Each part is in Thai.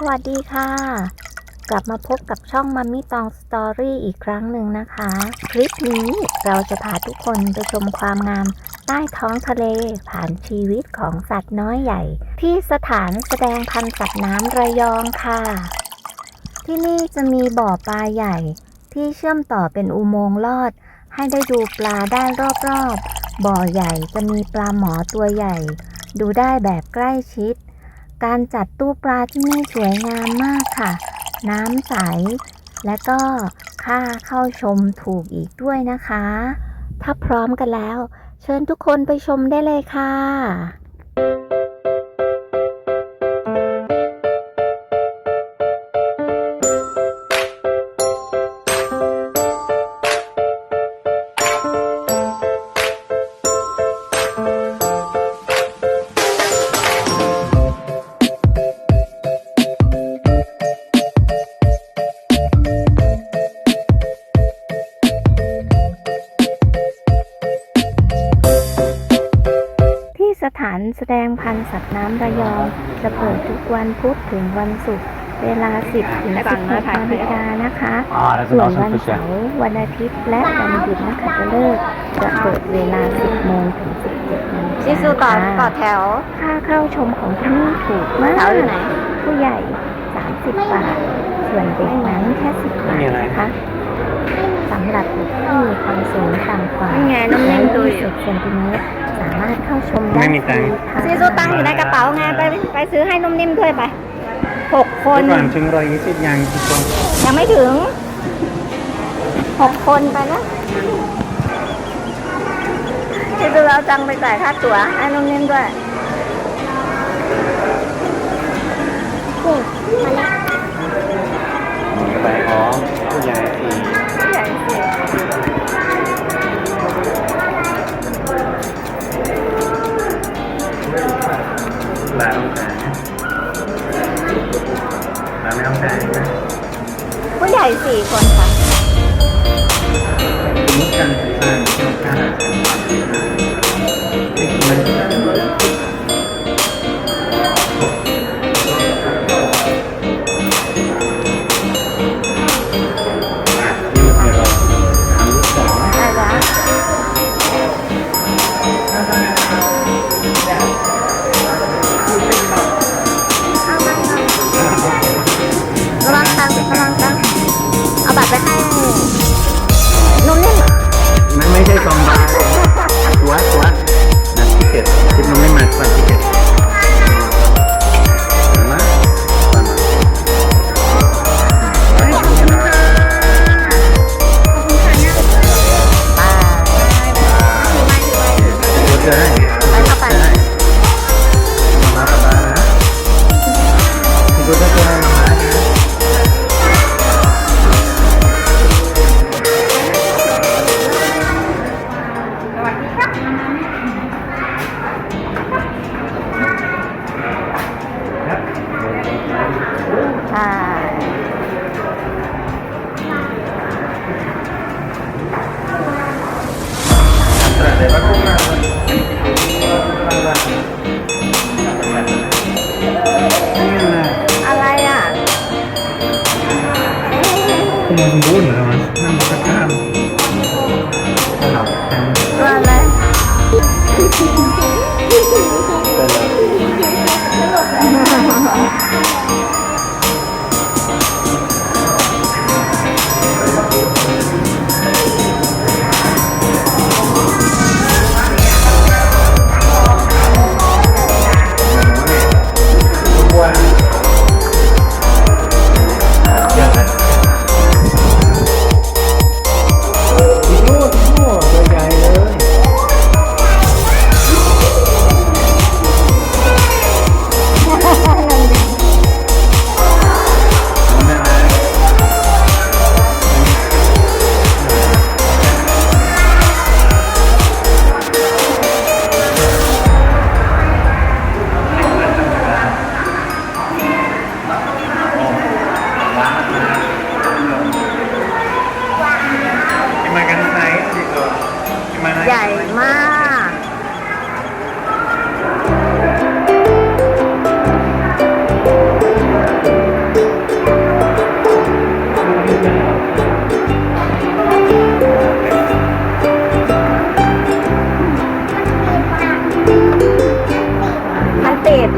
สวัสดีค่ะ กลับมาพบกับช่องมัมมี่ตองสตอรี่อีกครั้งหนึ่งนะคะ คลิปนี้เราจะพาทุกคนไปชมความงาม ใต้ท้องทะเลผ่านชีวิตของสัตว์น้อยใหญ่ ที่สถานแสดงพันธุ์สัตว์น้ำระยองค่ะ ที่นี่จะมีบ่อปลาใหญ่ ที่เชื่อมต่อเป็นอุโมงค์ลอด ให้ได้ดูปลาได้รอบๆบ่อใหญ่จะมีปลาหมอตัวใหญ่ ดูได้แบบใกล้ชิด การจัดตู้ปลาที่นี่สวยงามมากค่ะ น้ำใส และก็ค่าเข้าชมถูกอีกด้วยนะคะ ถ้าพร้อมกันแล้ว เชิญทุกคนไปชมได้เลยค่ะ สถานแสดงพันธุ์สัตว์น้ำระยอง จะเปิดทุกวันพุธถึงวันศุกร์เวลา 10ถึง16นาฬิกานะคะ Ah, that's ส่วน an วัน awesome เสา picture. ร์วันอาทิตย์และวันหยุดนักขัตฤกษ์จะเปิดเวลา 10โมงถึง17นาฬิกาชิซูต่อต่อค่ะแถว ค่าเข้าชมของที่นี่ถูกมากแถวอยู่ไหนผู้ใหญ่ 30 บาท ส่วนเด็กนั้นแค่ 10 บาทนะคะสำหรับเด็กที่มีความสูงต่ำกว่านี่ไงน้ำนิ่มดูอยู่120เซนติเมตรสามารถเข้าชมได้ไม่มีตังค์ฟรีค่ะซีซูตังค์อยู่ในกระเป๋าไงไปไปซื้อให้นุ่มนิ่มด้วยไปหกคน ก่อนถึงร้อยยี่สิบยังทุกคนยังไม่ถึงหกคนไปนะซีซูเอาตังค์ไปจ่ายค่าตั๋วให้นุ่มนิ่มด้วยนี่มาแล้วกระบายของผู้ใหญ่สี่ ลาต้องการลาไม่ต้องการนะผู้ใหญ่สี่คนค่ะ ตัวเจ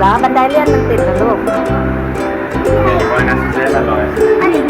แล้วบันไดเลื่อนมันติดเหรอลูกร้อยนะเล่ละร้อย อันนี้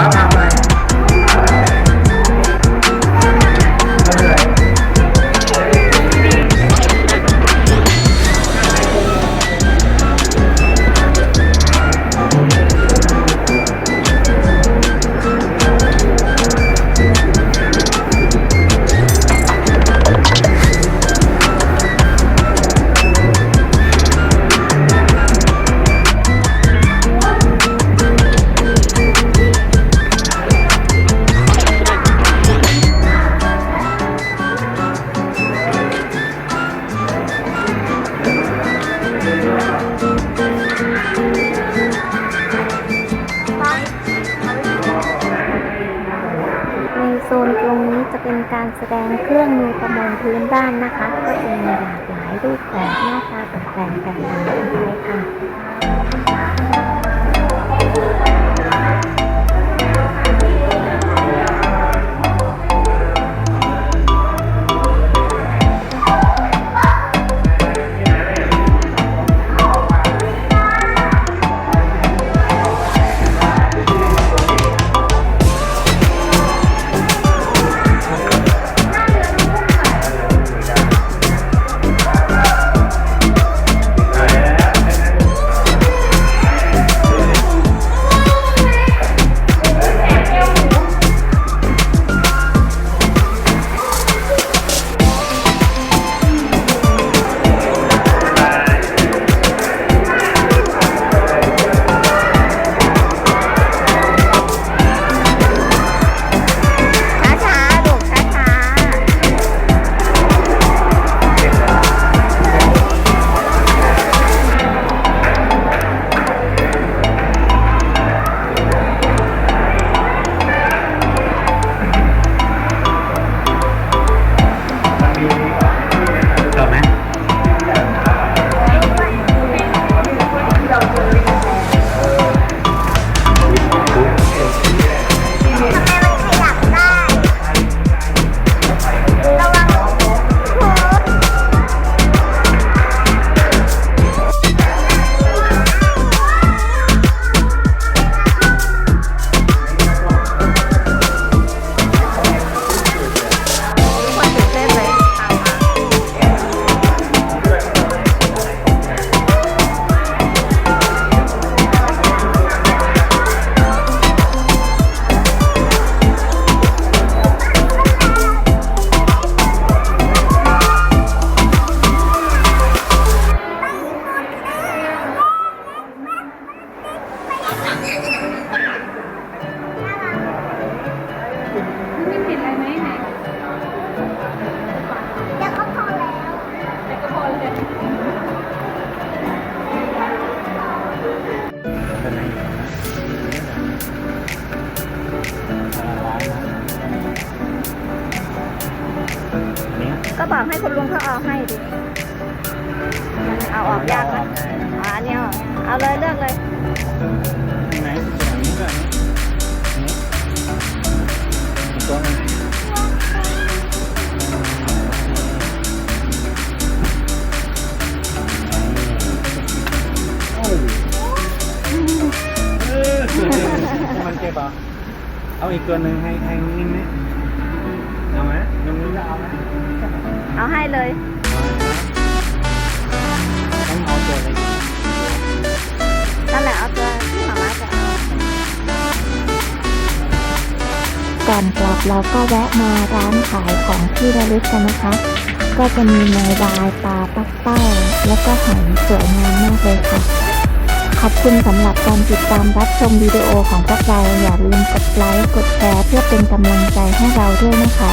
นี่นี่เเป็นการแสดงเครื่องมือประมงพื้นบ้านนะคะ ก็จะมีหลากหลายรูปแบบหน้าตาแตกต่างกันไปค่ะ อกให้คุณลุงเขาเอาให้ดิมันเอาออกยากนะอ๋ออันนี้เอาออกเอาเลยเลือกเลยไหนตัวนี้ก่อนนี่ตัวนึงโอ้ยเออมันเจ็บอะเอาอีกตัวหนึ่งให้ให้นิ่มๆ มาม่าจะเอาก่อนกลับเราก็แวะมาร้านขายของที่ระลึกกันนะคะ ก็จะมีแมวายปลาปักเป้า แล้วก็หอยสวยงามมากเลยค่ะ ขอบคุณสำหรับการติดตามรับชมวิดีโอของพวกเราอย่าลืมกดไลค์กดแชร์เพื่อเป็นกำลังใจให้เราด้วยนะคะ